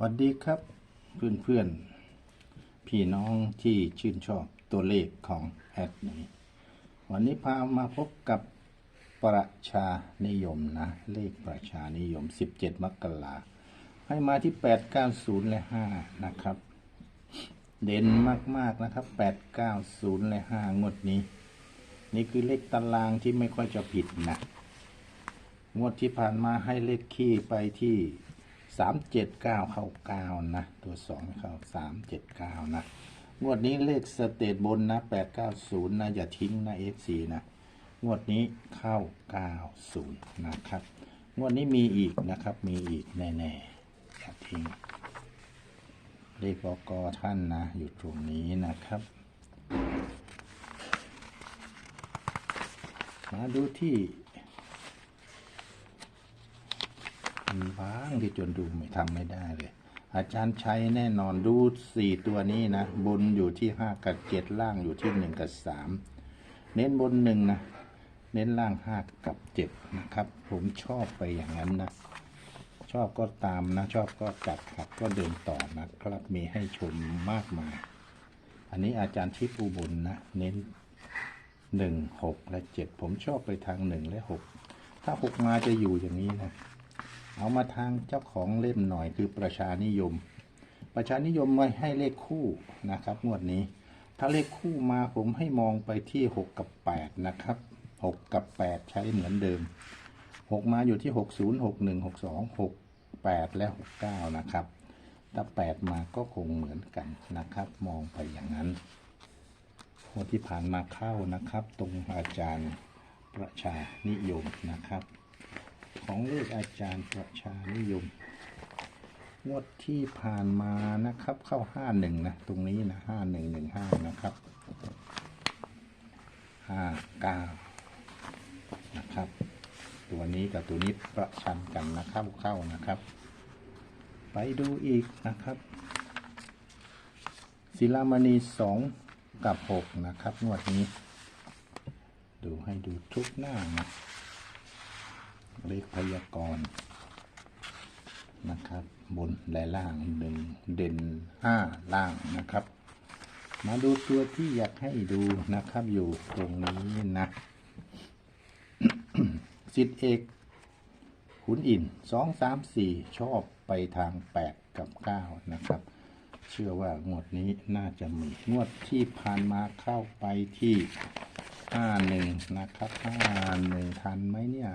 สวัสดีครับเพื่อนเพื่อนๆพี่น้องที่ชื่นชอบตัวเลขของแอดนี้วันนี้พามาพบกับประชานิยมนะ เลขประชานิยม 17 มกราให้มาที่ 890 และ 5 นะครับ เด่นมาก ๆ นะครับ 890 และ 5 งวดนี้ นี่คือเลขตารางที่ไม่ค่อยจะผิดนะ งวดที่ผ่านมาให้เลขขี้ไปที่ สามเจ็ดเก้าเข้าเก้านะ ตัวสองเข้าสามเจ็ดเก้านะงวดนี้เลขสเตตบนนะแปดเก้าศูนย์นะ อย่าทิ้งนะเอฟซีนะงวดนี้เข้าเก้าศูนย์นะครับ งวดนี้มีอีกนะครับ มีอีกแน่ๆอย่าทิ้งเลขบกท่านนะ อยู่ตรงนี้นะครับมาดูที่ มี บ้างที่จนดูไม่ทำไม่ได้เลย อาจารย์ชัยแน่นอนดูสี่ตัวนี้นะ บนอยู่ที่ห้ากับเจ็ดล่างอยู่ที่หนึ่งกับสามเน้นบนหนึ่งนะ เน้นล่างห้ากับเจ็ดนะครับ ผมชอบไปอย่างนั้นนะ ชอบก็ตามนะ ชอบก็จัดครับก็เดินต่อนะครับมีให้ชมมากมาย อันนี้อาจารย์ทิพย์อุบลนะ เน้นหนึ่งหกและเจ็ดผมชอบไปทางหนึ่งและหกถ้าหกมาจะอยู่อย่างนี้นะ เอามาทางเจ้าของเล่มหน่อยคือประชานิยม ประชานิยมไว้ให้เลขคู่นะครับ งวดนี้ ถ้าเลขคู่มาผมให้มองไปที่ 6 กับ 8 นะครับ 6 กับ 8 ใช้เหมือนเดิม 6 มาอยู่ที่ 60 61 62 68 และ 69 นะครับ ถ้า 8 มาก็คงเหมือนกันนะครับ มองไปอย่างนั้นงวดที่ผ่านมาเข้านะครับ ตรงอาจารย์ประชานิยมนะครับ ของเลขอาจารย์ประชานิยม งวดที่ผ่านมานะครับ เข้าห้าหนึ่งนะ ตรงนี้นะห้าหนึ่งหนึ่งห้านะครับห้าเก้านะครับ ตัวนี้กับตัวนี้ประชันกันนะครับเข้านะครับ ไปดูอีกนะครับศิลามณีสองกับหกนะครับ งวดนี้ ดูให้ดูทุกหน้านะ เลขพยากรณ์นะครับ บนและล่างหนึ่งเด่นห้าล่างนะครับ มาดูตัวที่อยากให้ดูนะครับ อยู่ตรงนี้นะสิทธิเอกขุนอินสองสามสี่ชอบไปทางแปดกับเก้านะครับ เชื่อว่างวดนี้น่าจะมีงวดที่ผ่านมาเข้าไปที่ห้าหนึ่งนะครับห้าหนึ่งทันไหมเนี่ย